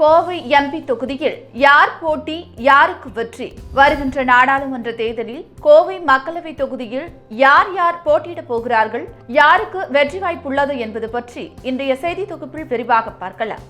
Kovai MP தொகுதியில் யார் போட்டி யாருக்கு வெற்றி? வருகின்ற நாடாளுமன்ற தேர்தலில் கோவை மக்களவை தொகுதியில் யார் யார் போட்டியிடப் போகிறார்கள் யாருக்கு வெற்றி வாய்ப்புள்ளது என்பது பற்றி இன்றைய செய்தி தொகுப்பில் விரிவாக பார்க்கலாம்.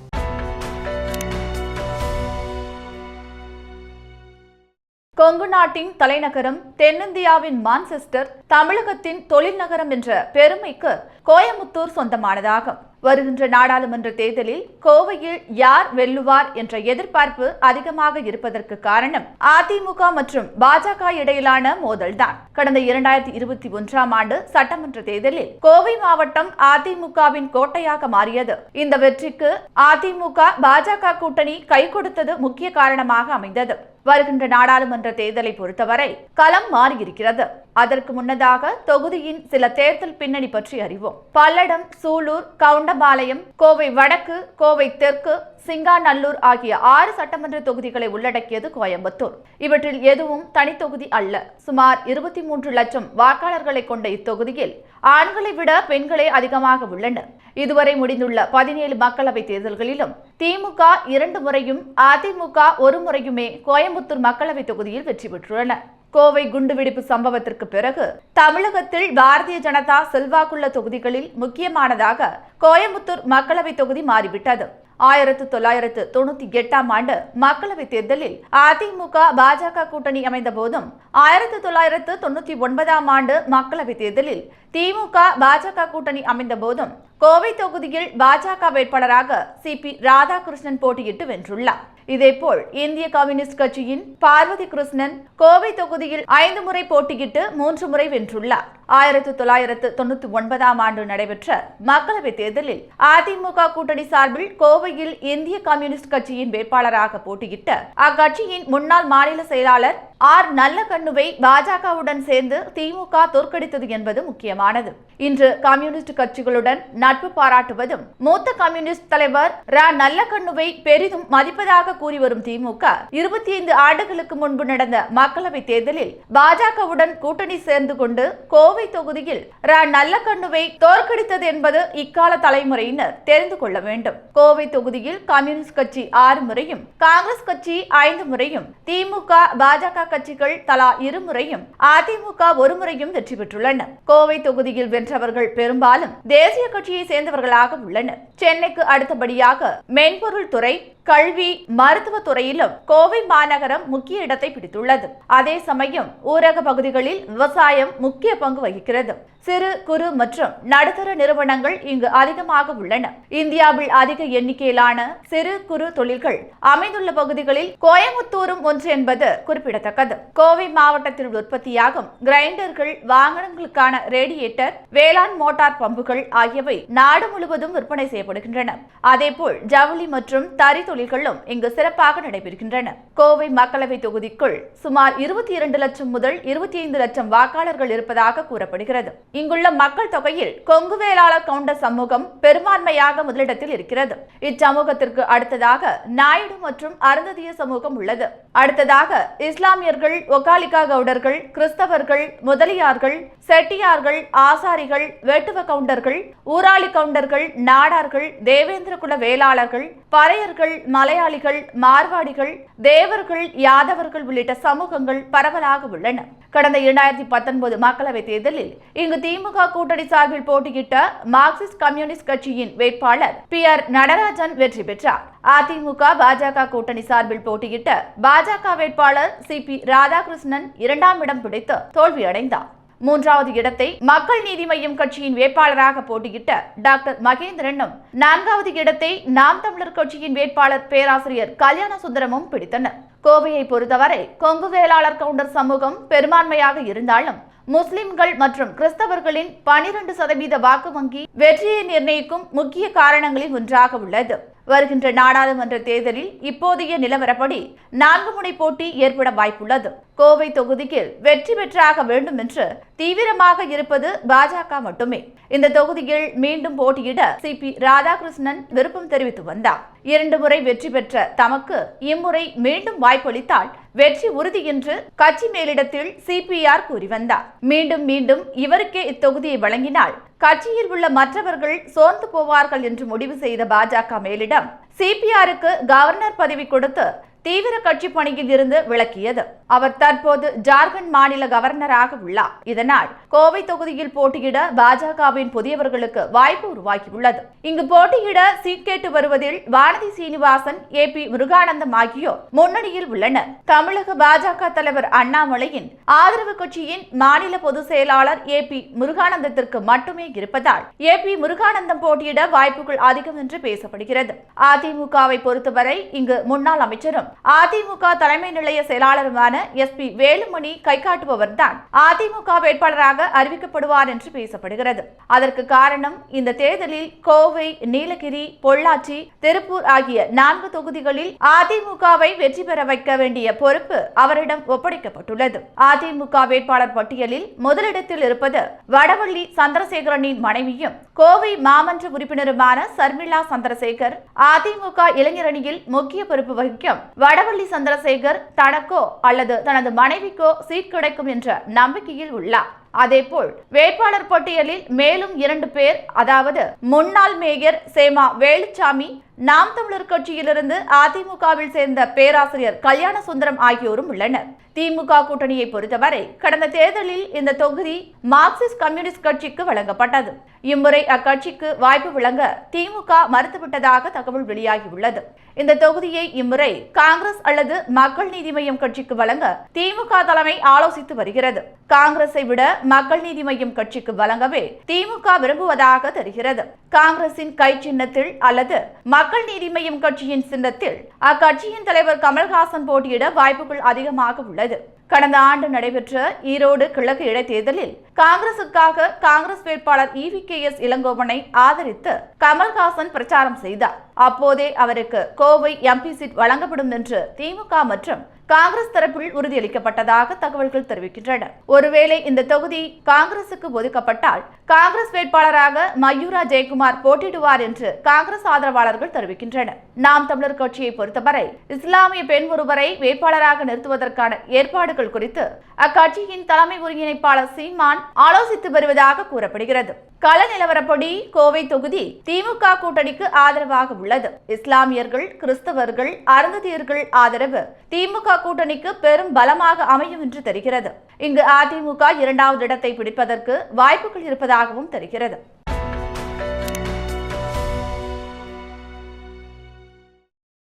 கொங்கு நாட்டின் தலைநகரம் தென்னிந்தியாவின் மான்செஸ்டர் தமிழகத்தின் தொழில் நகரம் என்ற பெருமைக்கு கோயமுத்தூர் சொந்தமானதாகும். வருகின்ற நாடாளுமன்ற தேர்தலில் கோவையில் யார் வெல்லுவார் என்ற எதிர்பார்ப்பு அதிகமாக இருப்பதற்கு காரணம் அதிமுக மற்றும் பாஜக இடையிலான மோதல்தான். கடந்த இரண்டாயிரத்தி இருபத்தி ஒன்றாம் ஆண்டு சட்டமன்ற தேர்தலில் கோவை மாவட்டம் அதிமுகவின் கோட்டையாக மாறியது. இந்த வெற்றிக்கு அதிமுக பாஜக கூட்டணி கை கொடுத்தது முக்கிய காரணமாக அமைந்தது. வருகின்ற நாடாளுமன்ற தேர்தலை பொறுத்தவரை களம் மாறியிருக்கிறது. அதற்கு முன்னதாக தொகுதியின் சில தேர்தல் பின்னணி பற்றி அறிவோம். பல்லடம் சூலூர் கவுண்டபாளையம் கோவை வடக்கு கோவை தெற்கு சிங்காநல்லூர் ஆகிய ஆறு சட்டமன்ற தொகுதிகளை உள்ளடக்கியது கோயம்புத்தூர். இவற்றில் எதுவும் தனித்தொகுதி அல்ல. சுமார் இருபத்தி மூன்று லட்சம் வாக்காளர்களை கொண்ட இத்தொகுதியில் ஆண்களை விட பெண்களே அதிகமாக உள்ளனர். இதுவரை முடிந்துள்ள பதினேழு மக்களவை தேர்தல்களிலும் திமுக இரண்டு முறையும் அதிமுக ஒரு முறையுமே கோயம்புத்தூர் மக்களவை தொகுதியில் வெற்றி பெற்றுள்ளன. கோவை குண்டுவெடிப்பு சம்பவத்திற்கு பிறகு தமிழகத்தில் பாரதிய ஜனதா செல்வாக்குள்ள தொகுதிகளில் முக்கியமானதாக கோயம்புத்தூர் மக்களவை தொகுதி மாறிவிட்டது. ஆயிரத்து தொள்ளாயிரத்து தொண்ணூத்தி எட்டாம் ஆண்டு மக்களவை தேர்தலில் அதிமுக பாஜக கூட்டணி அமைந்த போதும் ஆயிரத்து தொள்ளாயிரத்து தொண்ணூத்தி ஒன்பதாம் ஆண்டு மக்களவை தேர்தலில் திமுக பாஜக கூட்டணி அமைந்த போதும் கோவை தொகுதியில் பாஜக வேட்பாளராக சி பி ராதாகிருஷ்ணன் போட்டியிட்டு வென்றுள்ளார். இதேபோல் இந்திய கம்யூனிஸ்ட் கட்சியின் பார்வதி கிருஷ்ணன் கோவை தொகுதியில் ஐந்து முறை போட்டியிட்டு மூன்று முறை வென்றுள்ளார். ஆயிரத்து தொள்ளாயிரத்து தொண்ணூத்தி ஒன்பதாம் ஆண்டு நடைபெற்ற மக்களவை தேர்தலில் அதிமுக கூட்டணி சார்பில் கோவையில் இந்திய கம்யூனிஸ்ட் கட்சியின் வேட்பாளராக போட்டியிட்ட அக்கட்சியின் முன்னாள் மாநில செயலாளர் ஆர் நல்லகண்ணுவை பாஜகவுடன் சேர்ந்து திமுக தோற்கடித்தது என்பது முக்கியமானது. இன்று கம்யூனிஸ்ட் கட்சிகளுடன் நட்பு பாராட்டுவதும் மூத்த கம்யூனிஸ்ட் தலைவர் ரா நல்லகண்ணுவை பெரிதும் மதிப்பதாக கூறி வரும் திமுக இருபத்தி ஐந்து ஆண்டுகளுக்கு முன்பு நடந்த மக்களவைத் தேர்தலில் பாஜகவுடன் கூட்டணி சேர்ந்து கொண்டு கோவை தொகுதியில் ரா நல்லகண்ணுவை தோற்கடித்தது என்பது இக்கால தலைமுறையினர் தெரிந்து கொள்ள வேண்டும். கோவை தொகுதியில் கம்யூனிஸ்ட் கட்சி ஆறு முறையும் காங்கிரஸ் கட்சி ஐந்து முறையும் திமுக பாஜக கட்சிகள் தலா இருமுறையும் அதிமுக ஒரு முறையும் வெற்றி பெற்றுள்ளன. கோவை தொகுதியில் வென்றவர்கள் பெரும்பாலும் தேசிய கட்சியை சேர்ந்தவர்களாக உள்ளனர். சென்னைக்கு அடுத்தபடியாக மென்பொருள் துறை கல்வி மருத்துவத்துறையிலும் கோவை மாநகரம் முக்கிய இடத்தை பிடித்துள்ளது. அதே சமயம் ஊரக பகுதிகளில் விவசாயம் முக்கிய பங்கு வகிக்கிறது. சிறு குறு மற்றும் நடுத்தர நிறுவனங்கள் இங்கு அதிகமாக உள்ளன. இந்தியாவில் அதிக எண்ணிக்கையிலான சிறு குறு தொழில்கள் அமைந்துள்ள பகுதிகளில் கோயமுத்தூரும் ஒன்று என்பது குறிப்பிடத்தக்கது. கோவை மாவட்டத்தில் உற்பத்தியாகும் கிரைண்டர்கள் வாகனங்களுக்கான ரேடியேட்டர் வேளாண் மோட்டார் பம்புகள் ஆகியவை நாடு முழுவதும் விற்பனை செய்யப்படுகின்றன. அதேபோல் ஜவுளி மற்றும் தறி தொழில்களும் இங்கு சிறப்பாக நடைபெறுகின்றன. கோவை மக்களவை தொகுதிக்குள் சுமார் இருபத்தி இரண்டு லட்சம் முதல் இருபத்தி ஐந்து லட்சம் வாக்காளர்கள் இருப்பதாக கூறப்படுகிறது. இங்குள்ள மக்கள் தொகையில் கொங்கு வேளாளர் கவுண்டர் சமூகம் பெரும்பான்மையாக முதலிடத்தில் இருக்கிறது. இச்சமூகத்திற்கு அடுத்ததாக நாயுடு மற்றும் அருந்ததிய சமூகம் உள்ளது. அடுத்ததாக இஸ்லாமிய இஸ்லாமியர்கள் ஒகாலிகா கவுடர்கள் கிறிஸ்தவர்கள் முதலியார்கள் செட்டியார்கள் ஆசாரிகள் வேட்டுவ கவுண்டர்கள் ஊராளி கவுண்டர்கள் நாடார்கள் தேவேந்திர குல வேளாளர்கள் பறையர்கள் மலையாளிகள் மார்வாடிகள் தேவர்கள் யாதவர்கள் உள்ளிட்ட சமூகங்கள் பரவலாக உள்ளன. கடந்த இரண்டாயிரத்தி பத்தொன்பது மக்களவை தேர்தலில் இங்கு திமுக கூட்டணி சார்பில் போட்டியிட்ட மார்க்சிஸ்ட் கம்யூனிஸ்ட் கட்சியின் வேட்பாளர் பி ஆர் நடராஜன் வெற்றி பெற்றார். அதிமுக பாஜக கூட்டணி சார்பில் போட்டியிட்ட பாஜக வேட்பாளர் சி பி ராதாகிருஷ்ணன் இரண்டாம் இடம் பிடித்து தோல்வியடைந்தார். மூன்றாவது இடத்தை மக்கள் நீதி மய்யம் கட்சியின் வேட்பாளராக போட்டியிட்ட டாக்டர் மகேந்திரனும் நான்காவது இடத்தை நாம் தமிழர் கட்சியின் வேட்பாளர் பேராசிரியர் கல்யாண சுந்தரமும் பிடித்தனர். கோவையை பொறுத்தவரை கொங்கு வேளாளர் கவுண்டர் சமூகம் பெரும்பான்மையாக இருந்தாலும் முஸ்லிம்கள் மற்றும் கிறிஸ்தவர்களின் பனிரெண்டு சதவீத வாக்கு வங்கி வெற்றியை நிர்ணயிக்கும் முக்கிய காரணங்களில் ஒன்றாக உள்ளது. வருகின்ற நாடாளுமன்ற தேர்தலில் இப்போதைய நிலவரப்படி நான்கு முனை போட்டி ஏற்பட வாய்ப்புள்ளது. கோவை தொகுதியில் வெற்றி பெற்றாக வேண்டும் என்று தீவிரமாக இருப்பது பாஜக மட்டுமே. இந்த தொகுதியில் மீண்டும் போட்டியிட சி பி ராதாகிருஷ்ணன் விருப்பம் தெரிவித்து வந்தார். இரண்டு முறை வெற்றி பெற்ற தமக்கு இம்முறை மீண்டும் வாய்ப்பளித்தால் வெற்றி உறுதி என்று கட்சி மேலிடத்தில் சிபிஆர் கூறி வந்தார். மீண்டும் மீண்டும் இவருக்கே இத்தொகுதியை வழங்கினால் கட்சியில் உள்ள மற்றவர்கள் சோர்ந்து போவார்கள் என்று முடிவு செய்த பாஜக மேலிடம் சிபிஆருக்கு கவர்னர் பதவி கொடுத்து தீவிர கட்சி பணியில் இருந்து விலக்கியது. அவர் தற்போது ஜார்க்கண்ட் மாநில கவர்னராக உள்ளார். இதனால் கோவை தொகுதியில் போட்டியிட பாஜகவின் புதியவர்களுக்கு வாய்ப்பு உருவாகியுள்ளது. இங்கு போட்டியிட சீட் கேட்டு வருவதில் வானதி சீனிவாசன் ஏ பி முருகானந்தம் ஆகியோர் முன்னணியில் உள்ளனர். தமிழக பாஜக தலைவர் அண்ணாமலையின் ஆதரவு கட்சியின் மாநில பொதுச் செயலாளர் ஏ பி முருகானந்தத்திற்கு மட்டுமே இருப்பதால் ஏ பி முருகானந்தம் போட்டியிட வாய்ப்புகள் அதிகம் என்று பேசப்படுகிறது. அதிமுகவை பொறுத்தவரை இங்கு முன்னாள் அமைச்சரும் அதிமுக தலைமை நிலைய செயலாளருமான எஸ் பி வேலுமணி கைகாட்டுபவர்தான் அதிமுக வேட்பாளராக அறிவிக்கப்படுவார் என்று பேசப்படுகிறது. அதற்கு காரணம் இந்த தேர்தலில் கோவை நீலகிரி பொள்ளாச்சி திருப்பூர் ஆகிய நான்கு தொகுதிகளில் அதிமுகவை வெற்றி பெற வைக்க வேண்டிய பொறுப்பு அவரிடம் ஒப்படைக்கப்பட்டுள்ளது. அதிமுக வேட்பாளர் பட்டியலில் முதலிடத்தில் இருப்பது வடவள்ளி சந்திரசேகரனின் மனைவியும் கோவை மாமன்ற உறுப்பினருமான சர்மிளா சந்திரசேகர் அதிமுக இளைஞரணியில் முக்கிய பொறுப்பு வகிக்கும் வடவள்ளி சந்திரசேகர் தனக்கோ அல்லது தனது மனைவிக்கோ சீட் கிடைக்கும் என்ற நம்பிக்கையில் உள்ளார். அதேபோல் வேட்பாளர் பட்டியலில் மேலும் இரண்டு பேர் அதாவது முன்னாள் மேயர் சேமா வேலுச்சாமி நாம் தமிழர் கட்சியிலிருந்து அதிமுகவில் சேர்ந்த பேராசிரியர் கல்யாண சுந்தரம் ஆகியோரும் உள்ளனர். திமுக கூட்டணியை பொறுத்தவரை கடந்த தேர்தலில் இந்த தொகுதி மார்க்சிஸ்ட் கம்யூனிஸ்ட் கட்சிக்கு வழங்கப்பட்டது. இம்முறை அக்கட்சிக்கு வாய்ப்பு வழங்க திமுக மறுத்துவிட்டதாக தகவல் வெளியாகியுள்ளது. இந்த தொகுதியை இம்முறை காங்கிரஸ் அல்லது மக்கள் நீதி மய்யம் கட்சிக்கு வழங்க திமுக தலைமை ஆலோசித்து வருகிறது. காங்கிரஸை விட மக்கள் நீதி மய்யம் கட்சிக்கு வழங்கவே திமுக விரும்புவதாக தெரிகிறது. காங்கிரசின் கை சின்னத்தில் அல்லது மக்கள் நீதி மய்யம் கட்சியின் சின்னத்தில் அக்கட்சியின் தலைவர் கமல்ஹாசன் போட்டியிட வாய்ப்புகள் அதிகமாக உள்ளது. கடந்த ஆண்டு நடைபெற்ற ஈரோடு கிழக்கு இடைத்தேர்தலில் காங்கிரசுக்காக காங்கிரஸ் வேட்பாளர் இவி கே எஸ் இளங்கோவனை ஆதரித்து கமல்ஹாசன் பிரச்சாரம் செய்தார். அப்போதே அவருக்கு கோவை எம்பி சீட் வழங்கப்படும் என்று திமுக மற்றும் காங்கிரஸ் தரப்பில் உறுதியளிக்கப்பட்டதாக தகவல்கள் தெரிவிக்கின்றன. ஒருவேளை இந்த தொகுதி காங்கிரசுக்கு ஒதுக்கப்பட்டால் காங்கிரஸ் வேட்பாளராக மயூரா ஜெயக்குமார் போட்டியிடுவார் என்று காங்கிரஸ் ஆதரவாளர்கள் தெரிவிக்கின்றனர். நாம் தமிழர் கட்சியை பொறுத்தவரை இஸ்லாமிய பெண் ஒருவரை வேட்பாளராக நிறுத்துவதற்கான ஏற்பாடுகள் குறித்து அக்கட்சியின் தலைமை ஒருங்கிணைப்பாளர் சீமான் ஆலோசித்து வருவதாக கூறப்படுகிறது. கள நிலவரப்படி கோவை தொகுதி திமுக கூட்டணிக்கு ஆதரவாக உள்ளது. இஸ்லாமியர்கள் கிறிஸ்தவர்கள் அருந்ததியர்கள் ஆதரவு திமுக கூட்டணிக்கு பெரும் பலமாக அமையும் என்று தெரிகிறது. இங்கு அதிமுக இரண்டாவது இடத்தை பிடிப்பதற்கு வாய்ப்புகள் இருப்பதாகவும் தெரிகிறது.